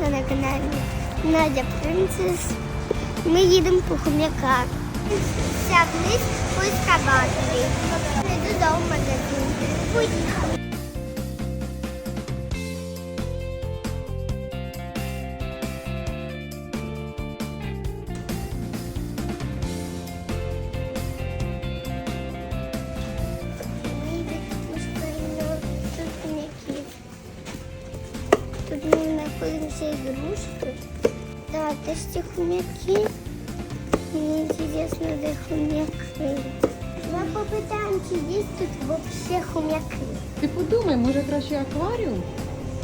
ви на каналі Надя Принцес. Ми їдемо по хом'яках. Вся вниз пусть ескаваторі. Не додому в магазин. Поїхали. знаходимося ігрушки. Да, это ж те хомяки. Мне интересно, где хомяки. Мы попытаем, чи есть тут вообще хомяки. Ти подумай, може краще акваріум?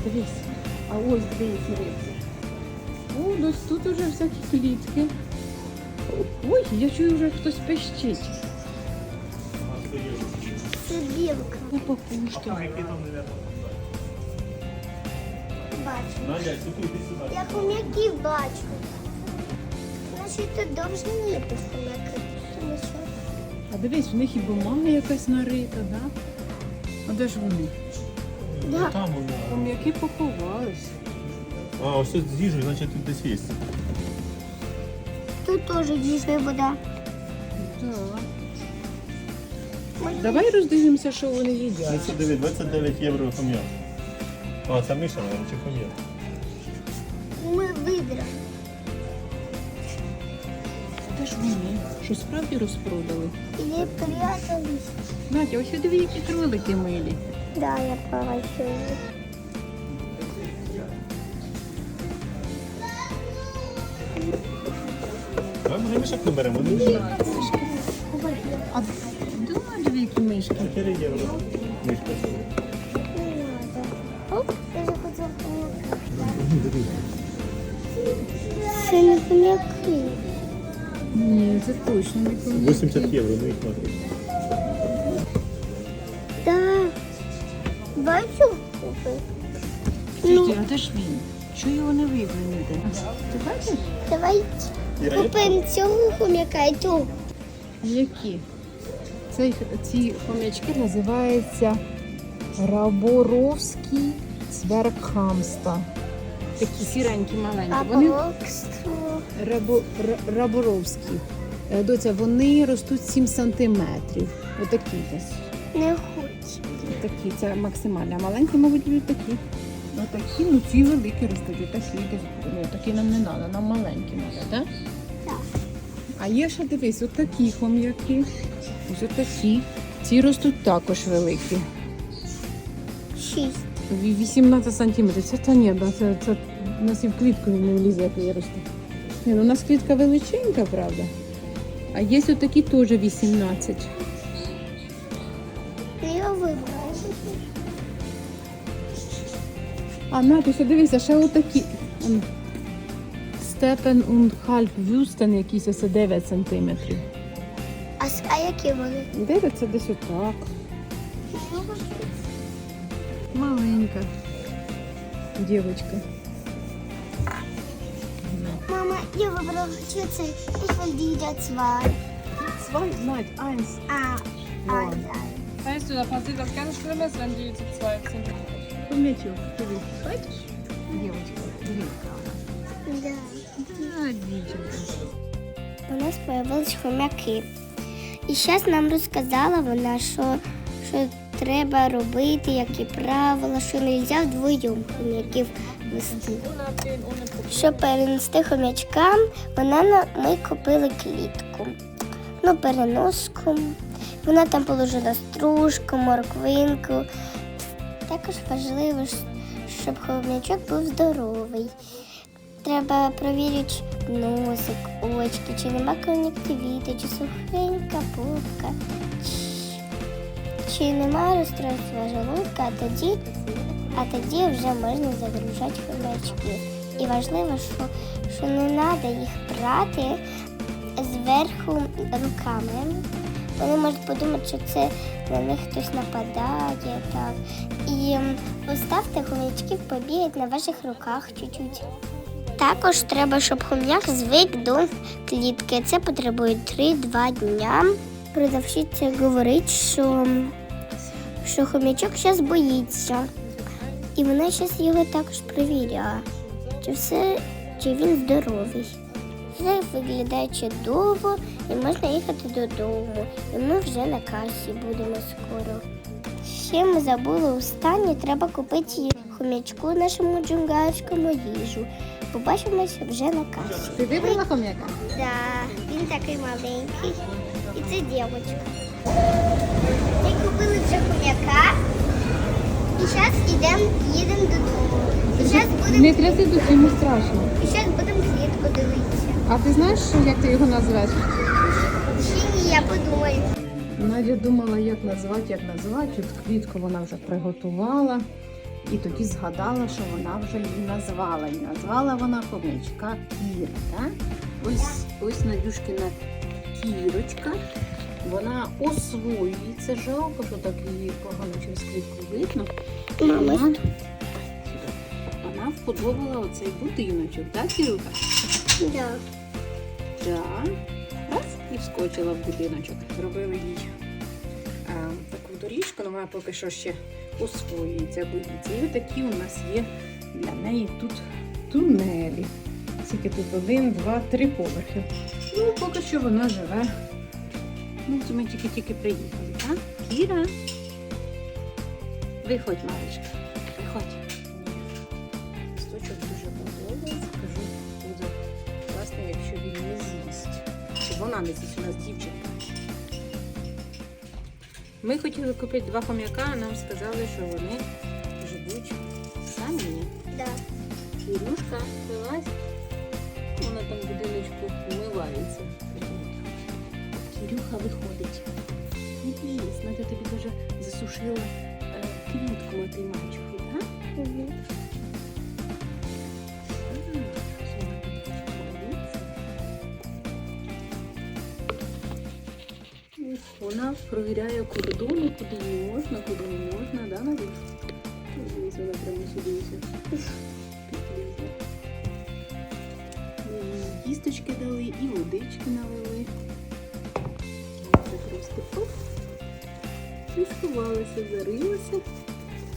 Дивись. А ось дивись, рибки. О, ну тут уже всякі клітки. Ой, я чую, вже хтось пищить. Це білка. На папушки. Бачу. Надя, сюди, йди сюди. Я хомяків бачу. Значить, тут повинні бути хомяки. А дивись, в них і бумага якась нарита, да? А де ж вони? да. Там вона. Хом'яки поховались. А, ось тут з їжею, значить тут десь є. тут теж дійсно вода. Так. Давай роздивимося, що вони їдять. 29, 29 євро хом'як. А, це Миша, мабуть, чи хом'як? Ми видра. Де ж вони? Що справді розпродали? І прятались. Надя, ось диви, які кролики милі. Да, я бачу. Давай, може, мішок наберемо, вони мішок. А думаю, диви, які мишки. 4 євро. Мішка. Це не хомяки. Ні, це точно не хом'яки. 80 євро, ну їх мати. Да. Бачу купи. Слухай, а де ж він? Що його не ніде? Ти бачиш? Давай купимо цього хомяка і цього. Які? Цей, ці хомячки називаються Раборовський цверкхамста. Такі сіренькі маленькі. А Вони рабо, раборовські. Е, Доця, вони ростуть 7 сантиметрів. Отакі десь. Не хочу. Такі, це максимально. А маленькі, мабуть, будуть такі. Отакі, ну ці великі ростуть, отакі десь. Ну, такі нам не треба, нам маленькі треба, так? Так. А є ще дивись, от такі хом'яки. Ось отакі. Ці ростуть також великі. Шість. Ві- 18 сантиметрів. Це та ні, це, це у нас і в клітку не влізе, як я росту. Ні, ну, у нас клітка величенька, правда. А є отакі теж 18. Я вибрала. А, Натуся, дивися, ще отакі. Степен und halb Wüsten якісь ось 9 сантиметрів. А, а які вони? 9 це десь отак. Маленька. Дівочка. Мама, я вибрала чи цей. Ich will die zwei. Zwei, nein, eins. А, а, Wow. да. Weißt du, da passiert was ganz Schlimmes, wenn die zu zweit sind. Помітив, дивись, бачиш? Дівочка, дівка. Да. Да. У нас появились хомяки. І зараз нам розказала вона, що, що треба робити, які правила, що не можна вдвоєм хомяків вести. Щоб перенести хомячкам, вона на- ми купили клітку. Ну, переноску. Вона там положила стружку, морквинку. Також важливо, щоб хомячок був здоровий. Треба перевірити носик, очки, чи нема кон'юктивіти, чи сухенька пупка, чи, нема розстройства желудка, тоді, а тоді вже можна загружати хомячки. І важливо, що, що не треба їх брати зверху руками. Вони можуть подумати, що це на них хтось нападає. Так. І поставте хомячків побігати на ваших руках чуть-чуть. Також треба, щоб хом'як звик до клітки. Це потребує 3-2 дня. Продавщиця говорить, що, що хом'ячок зараз боїться. І вона зараз його також перевіряє. чи все, чи він здоровий. Все виглядає чудово і можна їхати додому. І ми вже на касі будемо скоро. Ще ми забули останнє, треба купити хомячку нашому джунгарському їжу. Побачимося вже на касі. Ти вибрала хом'яка? Да, він такий маленький. І це дівчинка. Ми купили вже хом'яка. І зараз їдемо додому. І зараз будемо Не тряси тут йому страшно. і зараз будемо клітку дивитися. А ти знаєш, як ти його назвеш? Ще ні, я подумаю. Надя думала, як назвати, як назвати. От квітку вона вже приготувала. І тоді згадала, що вона вже її назвала. І назвала вона хомячка Кіра. Так? Ось, ось Надюшкина кірочка. Вона освоюється. Жалко, що так її погано через квітку видно. Мама, Вона, вона вподобала оцей будиночок, так, Кірука? Да. Так. Раз і вскочила в будиночок. Зробили їй а, таку доріжку, але вона поки що ще освоюється, боїться. І отакі у нас є для неї тут тунелі. Скільки тут один, два, три поверхи. Ну, поки що вона живе. Ну, ми тільки-тільки приїхали, так? Кіра. Виходь, маличка. Виходь. Листочок дуже подобається. Кажу, буде класно, якщо він не з'їсть. Чи вона не з'їсть, у нас дівчинка. Ми хотіли купити два хом'яка, а нам сказали, що вони живуть самі. Да. Кірюшка, вилазь. Вона там будиночку вмивається. Кірюха виходить. Не бійся, Надя тобі даже засушила е, квітку моти мачухи, так? Угу. Вона провіряє кордони, куди їй можна, куди не можна, да, Надюш? Дивись, вона прямо сюди. Їсточки дали і водички налили. І сховалася, зарилася.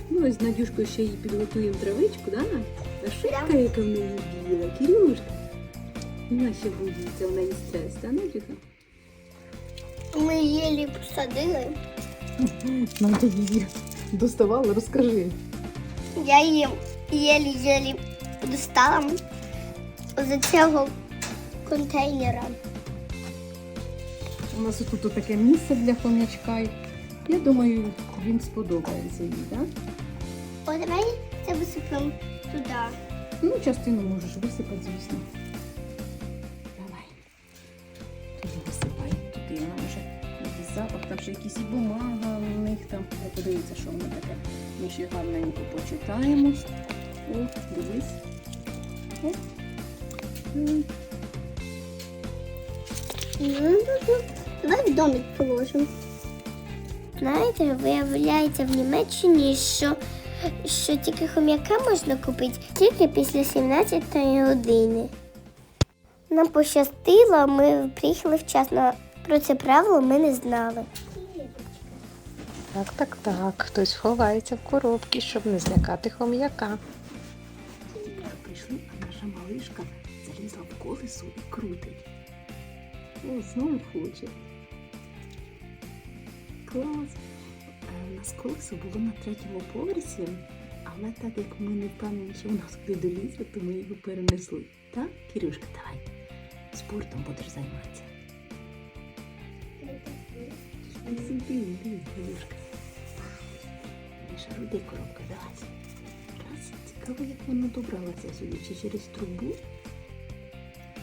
Ну, ось з Надюшкою ще їй підготуємо травичку, да, Надь? А шибка, яка в неї біла, Кирюшка. Вона ще боїться, вона їсть стрес, да, Надюха? Ми її посадили. Надя її доставала, розкажи. Я її єлі-єлі достала з цього контейнера. У нас тут таке місце для хомячка. Я думаю, він сподобається їй, так? О, давай це висипемо туди. Ну, частину можеш висипати, звісно. Давай. Туди висипай, туди вона може якийсь запах, там ще якісь і бумага у них там. Я подивіться, що воно таке. Ми ще гарненько почитаємо. О, дивись. О. Ну, Давай в домик положимо. Знаєте, виявляється в Німеччині, що, що тільки хом'яка можна купити тільки після 17 години. Нам пощастило, ми приїхали вчасно. Про це правило ми не знали. Так, так, так. Хтось ховається в коробки, щоб не злякати хом'яка. Прийшли, а наша малишка залізла в колесо і крутить. О, знову хоче. Клас. Е, У нас колесо було на третьому поверсі, але так як ми не впевнені, що нас куди долізе, то ми його перенесли. Так, Кирюшка, давай. Спортом будеш займатися. Сиди, іди, коробка, давай. Раз, цікаво, як вона добралася сюди, чи через трубу.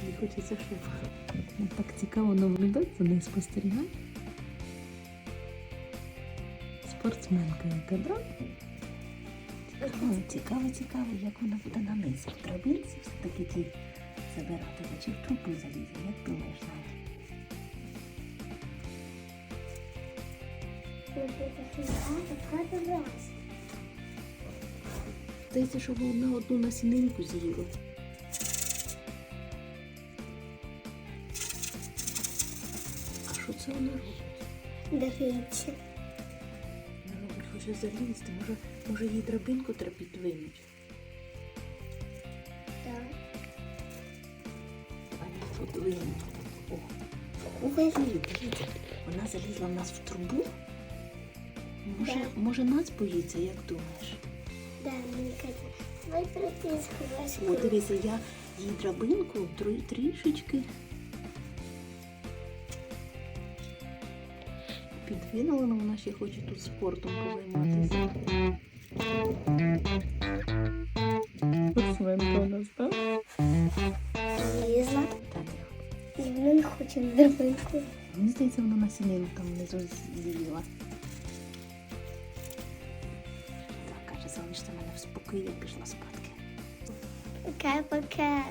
Не хочеться щоб. Ну, Так цікаво наблюдати за нею спостерігати. Спортсменка яка, да? Цікаво, цікаво, цікаво, як вона буде на низ. В все-таки ті забирати, чи в трубу залізе, як думаєш, Надя? Здається, що вона одну насінинку з'їла. А що це вона робить? Дивіться вже залізти. Може, може їй драбинку треба підвинуть. Так. Аня подвинула. О, Ой, дивіться, вона залізла в нас в трубу. Може, да. може нас боїться, як думаєш? Да, мені кажуть, давай пройти сховайся. О, я їй драбинку трішечки підвинула, але вона ще хоче тут спортом позайматися. Свинка у нас, так? Лізла. Так, І вона хоче на драбинку. мені здається, вона насінину там внизу з'їла. Так, каже, залиште мене в спокої, я пішла спадки. Пока-пока.